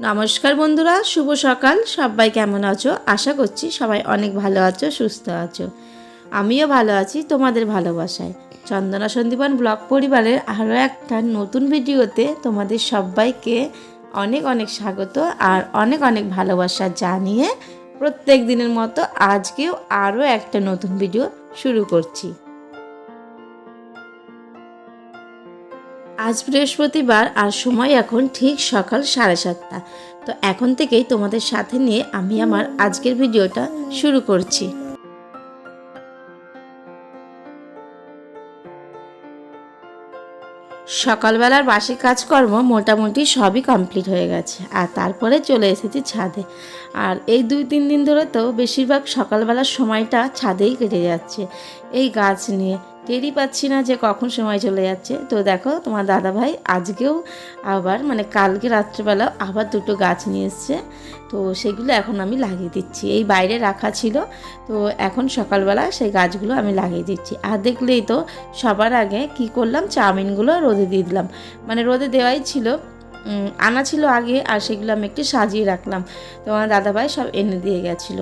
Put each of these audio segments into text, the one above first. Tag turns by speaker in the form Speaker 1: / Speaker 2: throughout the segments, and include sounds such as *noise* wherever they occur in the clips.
Speaker 1: নমস্কার বন্ধুরা, শুভ সকাল। সবাই কেমন আছো? আশা করছি সবাই অনেক ভালো আছো, সুস্থ আছো। আমিও ভালো আছি, তোমাদের ভালোবাসায়। চন্দনা সন্দীপন ব্লগ পরিবারের আরও একটা নতুন ভিডিওতে তোমাদের সবাইকে অনেক অনেক স্বাগত আর অনেক অনেক ভালোবাসা জানিয়ে প্রত্যেক দিনের মতো আজকেও আরও একটা নতুন ভিডিও শুরু করছি। আজ বৃহস্পতিবার আর সময় এখন ঠিক সকাল সাড়ে সাতটা। তো এখন থেকেই তোমাদের সাথে নিয়ে আমি আমার আজকের ভিডিওটা শুরু করছি। সকালবেলার বাসি কাজকর্ম মোটামুটি সবই কমপ্লিট হয়ে গেছে, আর তারপরে চলে এসেছি ছাদে। আর এই দুই তিন দিন ধরে তো বেশিরভাগ সকালবেলার সময়টা ছাদেই কেটে যাচ্ছে। এই গাছ নিয়ে টেরই পাচ্ছি না যে কখন সময় চলে যাচ্ছে। তো দেখো, তোমার দাদা ভাই আজকেও আবার মানে কালকে রাত্রেবেলা আবার দুটো গাছ নিয়ে এসছে। তো সেগুলো এখন আমি লাগিয়ে দিচ্ছি। এই বাইরে রাখা ছিল, তো এখন সকালবেলা সেই গাছগুলো আমি লাগিয়ে দিচ্ছি। আর দেখলেই তো সবার আগে কি করলাম, চাউমিনগুলো রোদে দিয়ে দিলাম। মানে রোদে দেওয়াই ছিল। আনা ছিল আগে আর সেগুলো আমি একটু সাজিয়ে রাখলাম। তো আমার দাদাভাই সব এনে দিয়ে গেছিল।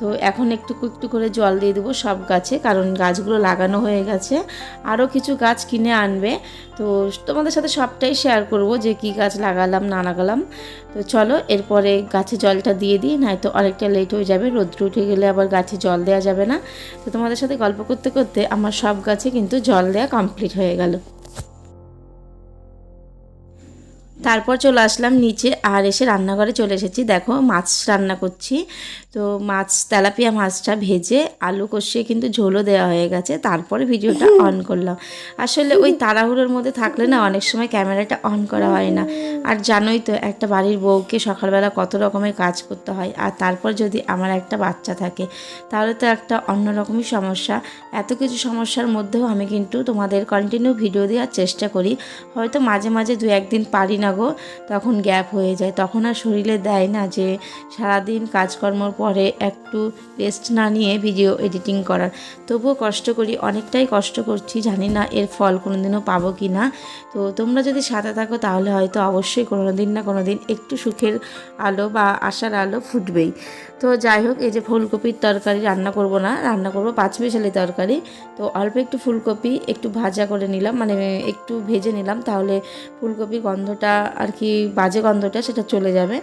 Speaker 1: তো এখন একটু একটু করে জল দিয়ে দেবো সব গাছে, কারণ গাছগুলো লাগানো হয়ে গেছে। আরও কিছু গাছ কিনে আনবে। তো তোমাদের সাথে সবটাই শেয়ার করব যে কি গাছ লাগালাম, না লাগালাম। তো চলো, এরপরে গাছে জলটা দিয়ে দিই, নয়তো অনেকটা লেট হয়ে যাবে, রোদ্র উঠে গেলে আবার গাছে জল দেওয়া যাবে না। তো তোমাদের সাথে গল্প করতে করতে আমার সব গাছে কিন্তু জল দেওয়া কমপ্লিট হয়ে গেল। তারপর চলে আসলাম নিচে আর এসে রান্নাঘরে চলে এসেছি। দেখো মাছ রান্না করছি। তো মাছ তেলাপিয়া মাছটা ভেজে আলু কষিয়ে কিন্তু ঝোলও দেওয়া হয়ে গেছে। তারপরে ভিডিওটা *laughs* অন করলাম। আসলে ওই তাড়াহুড়োর মধ্যে থাকলে না অনেক সময় ক্যামেরাটা অন করা হয় না। আর জানোই তো একটা বাড়ির বউকে সকালবেলা কত রকমের কাজ করতে হয়। আর তারপর যদি আমার একটা বাচ্চা থাকে তাহলে তো একটা অন্যরকমই সমস্যা। এত কিছু সমস্যার মধ্যেও আমি কিন্তু তোমাদের কন্টিনিউ ভিডিও দেওয়ার চেষ্টা করি। হয়তো মাঝে মাঝে দু একদিন পারি না গো, তখন গ্যাপ হয়ে যায়। তখন আর শরীরে দেয় না যে সারাদিন কাজকর্মর পরে একটু রেস্ট না নিয়ে ভিডিও এডিটিং করার। তবুও কষ্ট করি, অনেকটাই কষ্ট করছি, জানি না এর ফল কোনোদিনও পাবো কি না। তো তোমরা যদি সাথে থাকো তাহলে হয়তো অবশ্যই কোনো দিন না কোনো দিন একটু সুখের আলো বা আশার আলো ফুটবেই। তো যাই হোক, এই যে ফুলকপির তরকারি রান্না করব না, রান্না করব পাঁচ মিশালি তরকারি। তো অল্প একটু ফুলকপি একটু ভাজা করে নিলাম মানে একটু ভেজে নিলাম, তাহলে ফুলকপির গন্ধটা আর কি বাজে গন্ধটা সেটা চলে যাবে।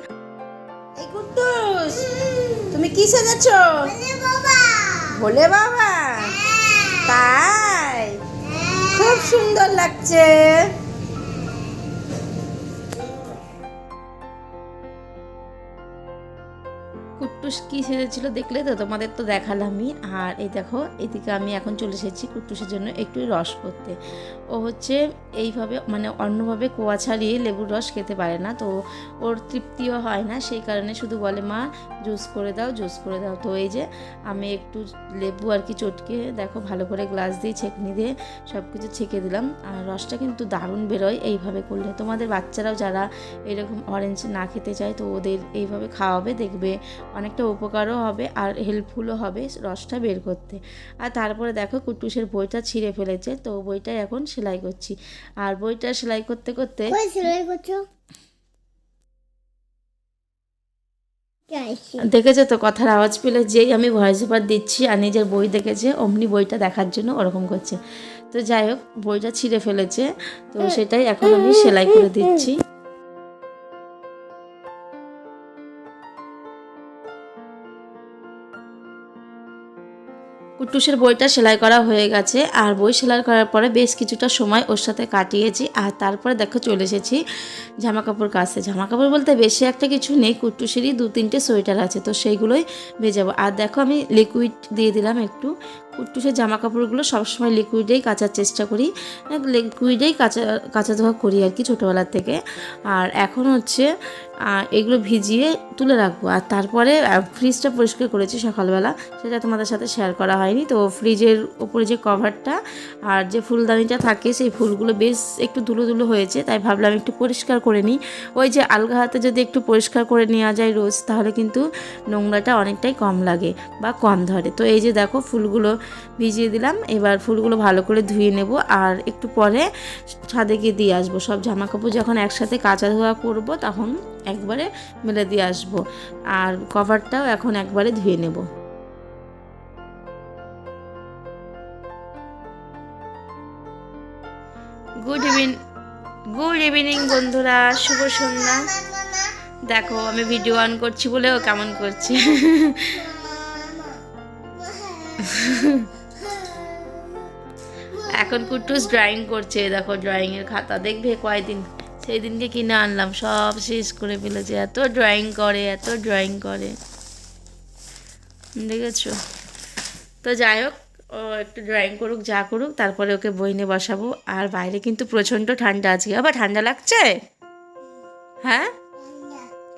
Speaker 1: তুমি কি সেজেছ? ভোলে বাবা। তাই? খুব সুন্দর লাগছে। কুট্টুস কী সেজেছিল দেখলে? তো তোমাদের তো দেখালামই। আর এই দেখো, এদিকে আমি এখন চলে এসেছি কুট্টুসের জন্য একটু রস করতে। ও হচ্ছে এইভাবে মানে অন্যভাবে কোয়া ছাড়িয়ে লেবুর রস খেতে পারে না। তো ওর তৃপ্তিও হয় না, সেই কারণে শুধু বলে, মা, জুস করে দাও, জুস করে দাও। তো এই যে, আমি একটু লেবু আর কি চটকে, দেখো, ভালো করে গ্লাস দিয়ে ছেঁকনি দিয়ে সব কিছু ছেঁকে দিলাম। আর রসটা কিন্তু দারুণ বেরোয় এইভাবে করলে। তোমাদের বাচ্চারাও যারা এরকম অরেঞ্জ না খেতে চায়, তো ওদের এইভাবে খাওয়াবে, দেখবে অনেকটা উপকারও হবে আর হেল্পফুলও হবে রসটা বের করতে। আর তারপরে দেখো কুটুসের বইটা ছিঁড়ে ফেলেছে তো বইটা এখন সেলাই করছি। আর বইটা সেলাই করতে করতে
Speaker 2: সেলাই করছ?
Speaker 1: দেখেছে তো কথার আওয়াজ পেলে? যেই আমি ভয়েস ওভার দিচ্ছি আর নিজের বই দেখেছে অমনি বইটা দেখার জন্য ওরকম করছে। তো যাই হোক বইটা ছিঁড়ে ফেলেছে তো সেটাই এখন আমি সেলাই করে দিচ্ছি। কুট্টুসের বইটা সেলাই করা হয়ে গেছে। আর বই সেলাই করার পরে বেশ কিছুটা সময় ওর সাথে কাটিয়েছি। আর তারপরে দেখো চলে এসেছি জামা কাপড় কাছে। জামা কাপড় বলতে বেশি একটা কিছু নেই, কুট্টুসেরই দু তিনটে সোয়েটার আছে, তো সেইগুলোই ভেজাবো। আর দেখো আমি লিকুইড দিয়ে দিলাম একটু। কুট্টুসের জামা কাপড়গুলো সবসময় লিকুইডেই কাচার চেষ্টা করি। লিকুইডেই কাচা কাচা ধোয়া করি আর কি ছোটোবেলার থেকে। আর এখন হচ্ছে এগুলো ভিজিয়ে তুলে রাখব। আর তারপরে ফ্রিজটা পরিষ্কার করেছি সকালবেলা। সেটা তোমাদের সাথে শেয়ার করা হয়নি। তো ফ্রিজের ওপরে যে কভারটা আর যে ফুলদানিটা থাকে, সেই ফুলগুলো বেশ একটু ধুলো ধুলো হয়েছে। তাই ভাবলাম একটু পরিষ্কার করে নিই। ওই যে আলগা হাতে যদি একটু পরিষ্কার করে নেওয়া যায় রোজ, তাহলে কিন্তু নোংরাটা অনেকটাই কম লাগে বা কম ধরে। তো এই যে দেখো, ফুলগুলো ভিজিয়ে দিলাম। এবার ফুলগুলো ভালো করে ধুয়ে নেব আর একটু পরে ছাদে গিয়ে দিয়ে আসব। সব জামা কাপড় যখন একসাথে কাচা ধোয়া করব তখন একবারে মেলে দিয়ে আসব। আর কভারটাও এখন একবারে ধুয়ে নেব। গুড ইভিনিং গুড ইভিনিং বন্ধুরা, শুভ সন্ধ্যা। দেখো, আমি ভিডিও অন করছি বলেও কেমন করছে। এখন কুটুস ড্রয়িং করছে দেখো ড্রয়িং এর খাতা। দেখবে কয়েকদিন সেই দিনকে কিনে আনলাম, সব শেষ করে ফেলেছে। এত ড্রয়িং করে, এত ড্রয়িং করে। দেখেছ? তো যাই হোক, ও একটু ড্রয়িং করুক, যা করুক, তারপরে ওকে বই নিয়ে বসাবো। আর বাইরে কিন্তু প্রচণ্ড ঠান্ডা আজকে। আবার ঠান্ডা লাগছে? হ্যাঁ?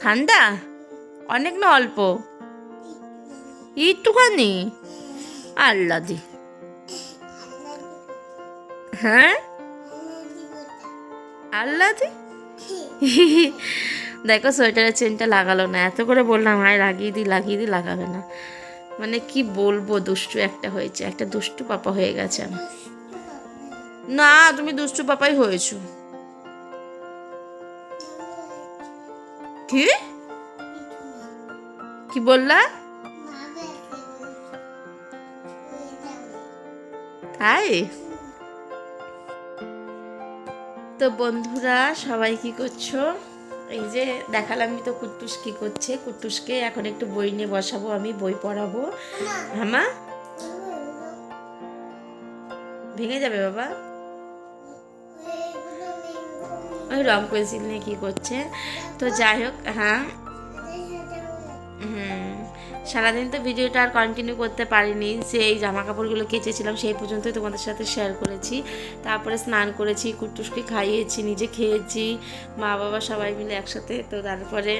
Speaker 1: ঠান্ডা? অনেক না অল্প? একটুখানি? আল্লাহ দি হ্যাঁ? আল্লাহ দি দেখো সোয়েটারের চেনটা লাগালো না। এত করে বললাম হায় লাগিয়ে দিই লাগিয়ে দিই লাগাবে না। মানে কি বলব, দুষ্টু একটা হয়েছে। একটা দুষ্টু পাপা হয়ে গেছে আমি না, তুমি দুষ্টু পাপাই হয়েছো। কি? কি বললা? তাই তো বন্ধুরা, সবাই কি করছ? এই যে দেখালামই তো কুট্টুস কি করছে। কুট্টুসকে এখন একটু বই নিয়ে বসাবো, আমি বই পড়াবো। হ্যাঁ মা ভেঙে যাবে বাবা। ওই রং পেন্সিল নিয়ে কি করছে? তো যাই হোক হ্যাঁ হুম সারাদিন তো ভিডিওটা আর কন্টিনিউ করতে পারিনি সেই জামা কাপড়গুলো কেচেছিলাম সেই পর্যন্তই তোমাদের সাথে শেয়ার করেছি। তারপরে স্নান করেছি কুট্টুসকে খাইয়েছি, নিজে খেয়েছি, মা বাবা সবাই মিলে একসাথে, তো তারপরে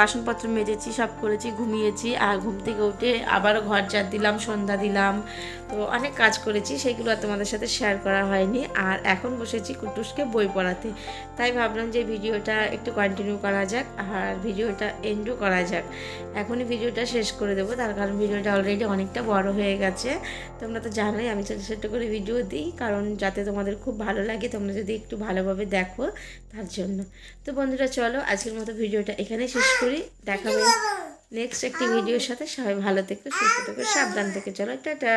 Speaker 1: বাসনপত্র মেজেছি, সব করেছি, ঘুমিয়েছি, আর ঘুম থেকে উঠে আবারও ঘর ঝাড় দিলাম, সন্ধ্যা দিলাম, তো অনেক কাজ করেছি, সেগুলো আর তোমাদের সাথে শেয়ার করা হয়নি, আর এখন বসেছি কুট্টুসকে বই পড়াতে। তাই ভাবলাম যে ভিডিওটা একটু কন্টিনিউ করা যাক, আর ভিডিওটা এন্ডও করা যাক। এখনই ভিডিওটা শেষ করে দেবো। তার কারণ ভিডিওটা অলরেডি অনেকটা বড় হয়ে গেছে। তোমরা তো জানোই আমি ছোটো ছোটো করে ভিডিও দিই, কারণ যাতে তোমাদের খুব ভালো লাগে, তোমরা যদি একটু ভালোভাবে দেখো তার জন্য। তো বন্ধুরা, চলো আজকের মতো ভিডিওটা এখানে শেষ করি। দেখাবে নেক্সট একটি ভিডিওর সাথে। সবাই ভালো থেকো, সুস্থ থেকো, সাবধান থেকে। চলো, টাটা।